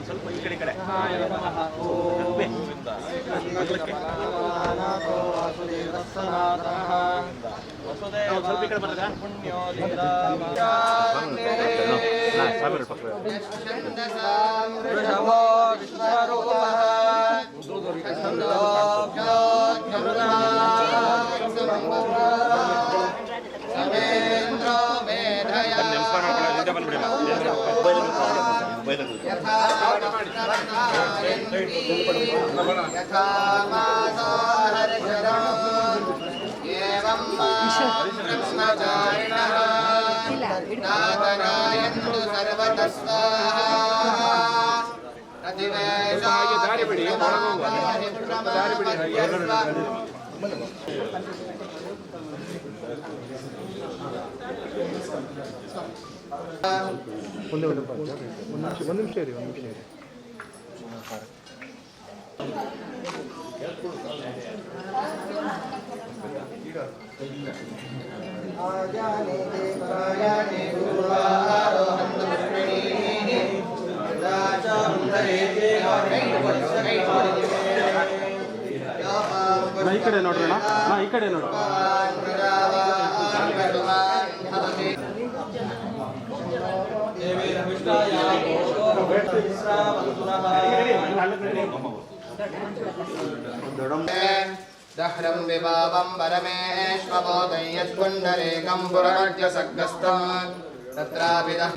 ಸ್ವಲ್ಪ ಈ ಕಡೆ ಈ ಕಡೆ ಸ್ವಲ್ಪ ಈ ಕಡೆ ಬರ್ತೀರಾ? ನಮಸ್ಕಾರ నాదరాయందు సర్వతస్వా దారి బిడి దారి బిడి ಒಂದು ಒಂದು ನಿಮಿಷ ಒಂದು ನಿಮಿಷ ಇರಿ ಒಂದು ನಿಮಿಷ ಇರಿ ಈ ಕಡೆ ನೋಡ್ರಣ ನಾ ಈ ಕಡೆ ನೋಡು दह्रं विभावं परमेश्वबोधं यत्पुण्डरीकं पुरमद्य सग्रस्तम् तत्रापि दः